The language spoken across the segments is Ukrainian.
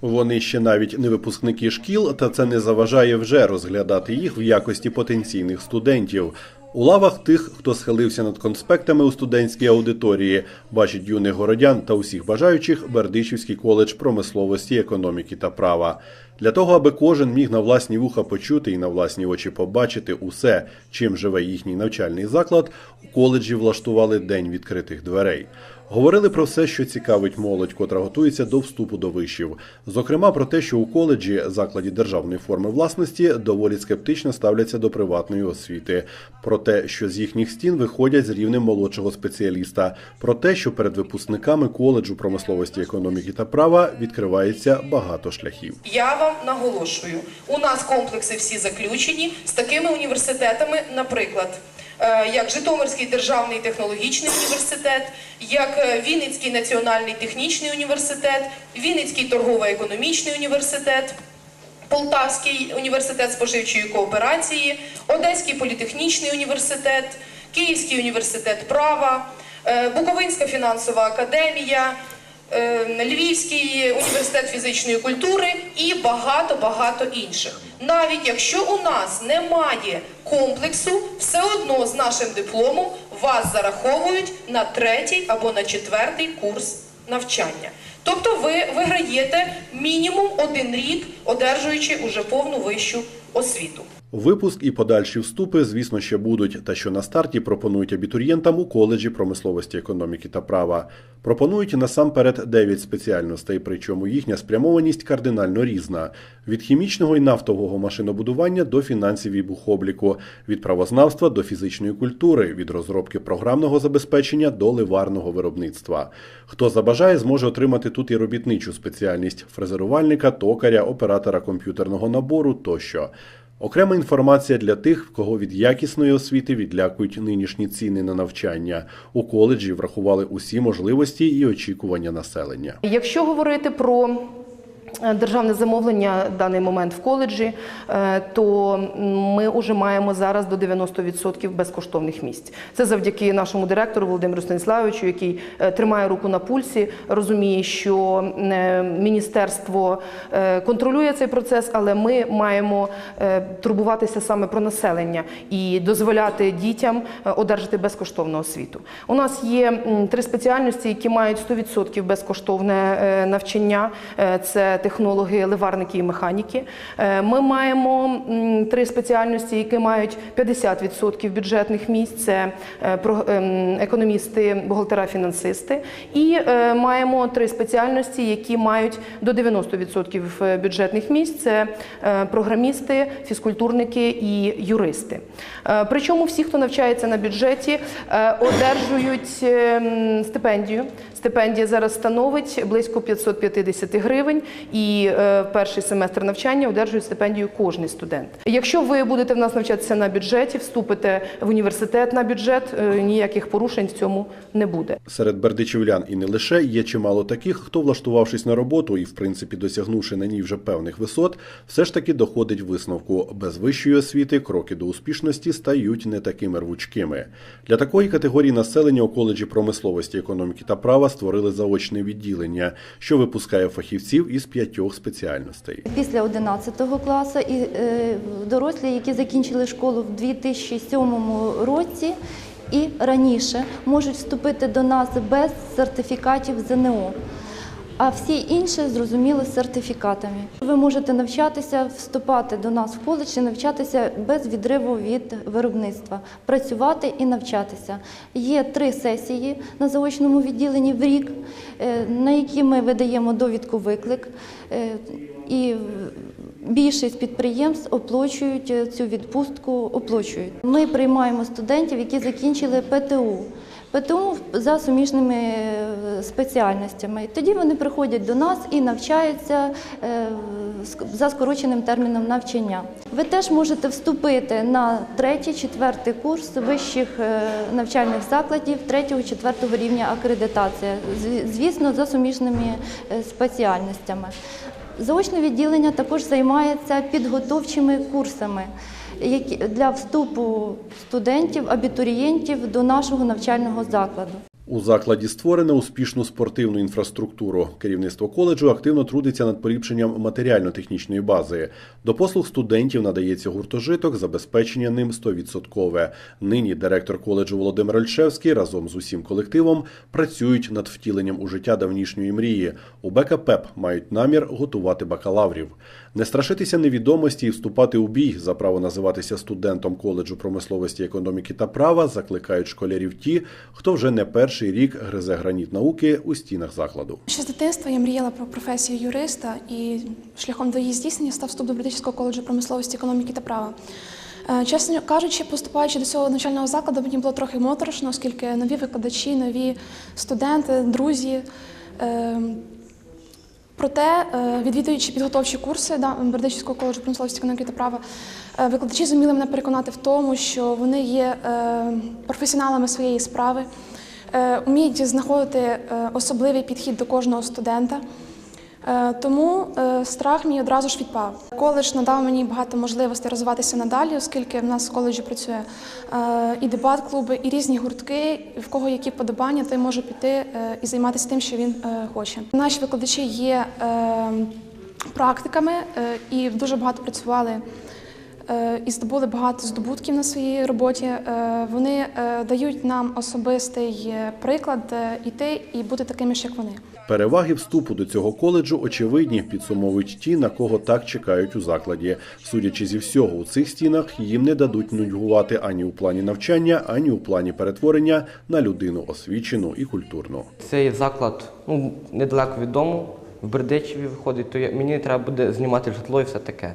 Вони ще навіть не випускники шкіл, та це не заважає вже розглядати їх в якості потенційних студентів. У лавах тих, хто схилився над конспектами у студентській аудиторії, бачить юних городян та усіх бажаючих Бердичівський коледж промисловості, економіки та права. Для того, аби кожен міг на власні вуха почути і на власні очі побачити усе, чим живе їхній навчальний заклад, у коледжі влаштували день відкритих дверей. Говорили про все, що цікавить молодь, котра готується до вступу до вишів. Зокрема, про те, що у коледжі, закладі державної форми власності, доволі скептично ставляться до приватної освіти. Про те, що з їхніх стін виходять з рівнем молодшого спеціаліста. Про те, що перед випускниками коледжу промисловості, економіки та права відкривається багато шляхів. Я вам наголошую, у нас комплекси всі заключені з такими університетами, наприклад, як Житомирський державний технологічний університет, як е, Вінницький національний технічний університет, Вінницький торгово-економічний університет. Полтавський університет споживчої кооперації, Одеський політехнічний університет, Київський університет права, е, Буковинська фінансова академія, е, Львівський університет фізичної культури і багато-багато інших. Навіть якщо у нас немає комплексу, все одно з нашим дипломом вас зараховують на третій або на четвертий курс навчання. Тобто ви виграєте мінімум один рік, одержуючи уже повну вищу освіту. Випуск і подальші вступи, звісно, ще будуть, та що на старті пропонують абітурієнтам у коледжі промисловості, економіки та права. Пропонують насамперед 9 спеціальностей, причому їхня спрямованість кардинально різна: від хімічного і нафтового машинобудування до фінансів і бухобліку, від правознавства до фізичної культури, від розробки програмного забезпечення до ливарного виробництва. Хто забажає, зможе отримати тут і робітничу спеціальність фрезерувальника, токаря, оператора комп'ютерного набору тощо. Окрема інформація для тих, кого від якісної освіти відлякують нинішні ціни на навчання. У коледжі врахували усі можливості і очікування населення. Якщо говорити про державне замовлення в даний момент в коледжі, е, то ми вже маємо зараз до 90% безкоштовних місць. Це завдяки нашому директору Володимиру Станіславовичу, який е, тримає руку на пульсі, розуміє, що е, міністерство е, контролює цей процес, але ми маємо е, турбуватися саме про населення і дозволяти дітям е, одержати безкоштовну освіту. У нас є три спеціальності, які мають 100% безкоштовне е, навчання. Е, Це технологи, ливарники і механіки. Е, Ми маємо три спеціальності, які мають 50% бюджетних місць. Це е, ем, економісти, бухгалтера, фінансисти. І е, маємо три спеціальності, які мають до 90% бюджетних місць. Це програмісти, фізкультурники і юристи. Причому всі, хто навчається на бюджеті, одержують ем, стипендію. Стипендія зараз становить близько 550 гривень, і е, перший семестр навчання одержує стипендію кожний студент. Якщо ви будете в нас навчатися на бюджеті, вступите в університет на бюджет, е, ніяких порушень в цьому не буде. Серед бердичівлян і не лише є чимало таких, хто, влаштувавшись на роботу і, в принципі, досягнувши на ній вже певних висот, все ж таки доходить висновку. Без вищої освіти кроки до успішності стають не такими рвучкими. Для такої категорії населення у коледжі промисловості, економіки та права створили заочне відділення, що випускає фахівців із п'ятьох спеціальностей. Після 11 класу і е, дорослі, які закінчили школу в 2007 році і раніше, можуть вступити до нас без сертифікатів ЗНО. А всі інші зрозуміло з сертифікатами. Ви можете навчатися, вступати до нас в коледж і навчатися без відриву від виробництва, працювати і навчатися. Є три сесії на заочному відділенні в рік, е, на які ми видаємо довідку виклик. Е, І більшість підприємств оплачують е, цю відпустку, оплачують. Ми приймаємо студентів, які закінчили ПТУ. ПТУ за суміжними спеціальностями. Тоді вони приходять до нас і навчаються е, за скороченим терміном навчання. Ви теж можете вступити на третій, четвертий курс вищих е, навчальних закладів третього, четвертого рівня акредитація. Звісно, за суміжними е, спеціальностями. Заочне відділення також займається підготовчими курсами для вступу студентів, абітурієнтів до нашого навчального закладу. У закладі створено успішну спортивну інфраструктуру. Керівництво коледжу активно трудиться над поліпшенням матеріально-технічної бази. До послуг студентів надається гуртожиток, забезпечення ним 100%. Нині директор коледжу Володимир Ольшевський разом з усім колективом працюють над втіленням у життя давнішньої мрії. У БКПЕП мають намір готувати бакалаврів. Не страшитися невідомості і вступати у бій за право називатися студентом коледжу промисловості, економіки та права закликають школярів ті, хто вже не перший рік гризе граніт науки у стінах закладу. Ще з дитинства я мріяла про професію юриста і шляхом до її здійснення став вступ до Британського коледжу промисловості, економіки та права. Е, Чесно кажучи, поступаючи до цього навчального закладу, мені було трохи моторошно, оскільки нові викладачі, нові студенти, друзі. Е, Проте, е, відвідуючи підготовчі курси да, Бердичівського коледжу промисловості економіки та права, викладачі зуміли мене переконати в тому, що вони є професіоналами своєї справи, вміють знаходити е, особливий підхід до кожного студента. Е, Тому е, страх мій одразу ж відпав. Коледж надав мені багато можливостей розвиватися надалі, оскільки в нас в коледжі працює е, і дебат-клуби, і різні гуртки. В кого які подобання, той може піти е, і займатися тим, що він е, хоче. Наші викладачі є е, практиками е, і дуже багато працювали е, і здобули багато здобутків на своїй роботі. Е, Вони е, дають нам особистий е, приклад е, іти і бути такими ж, як вони. Переваги вступу до цього коледжу очевидні, підсумовують ті, на кого так чекають у закладі. Судячи зі всього, у цих стінах їм не дадуть нудьгувати ані у плані навчання, ані у плані перетворення на людину освічену і культурну. Цей заклад ну, недалеко від дому, в Бердичеві виходить, то мені треба буде знімати житло і все таке.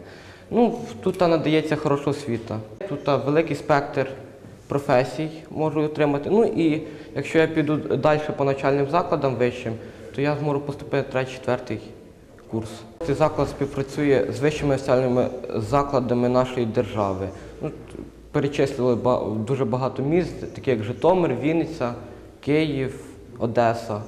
Ну, тут надається хороша освіта. Тут великий спектр професій можу отримати. Ну і якщо я піду далі по навчальним закладам вищим, то я зможу поступити третій, четвертий курс. Цей заклад співпрацює з вищими навчальними закладами нашої держави. Ну, перечислили дуже багато міст, такі як Житомир, Вінниця, Київ, Одеса.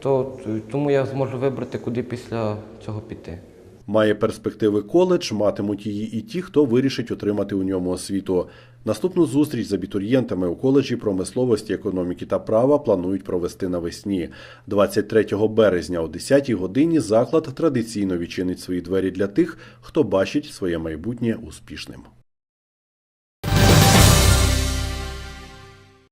То, тому я зможу вибрати, куди після цього піти. Має перспективи коледж, матимуть її і ті, хто вирішить отримати у ньому освіту. Наступну зустріч з абітурієнтами у коледжі промисловості, економіки та права планують провести навесні. 23 березня о 10 годині заклад традиційно відчинить свої двері для тих, хто бачить своє майбутнє успішним.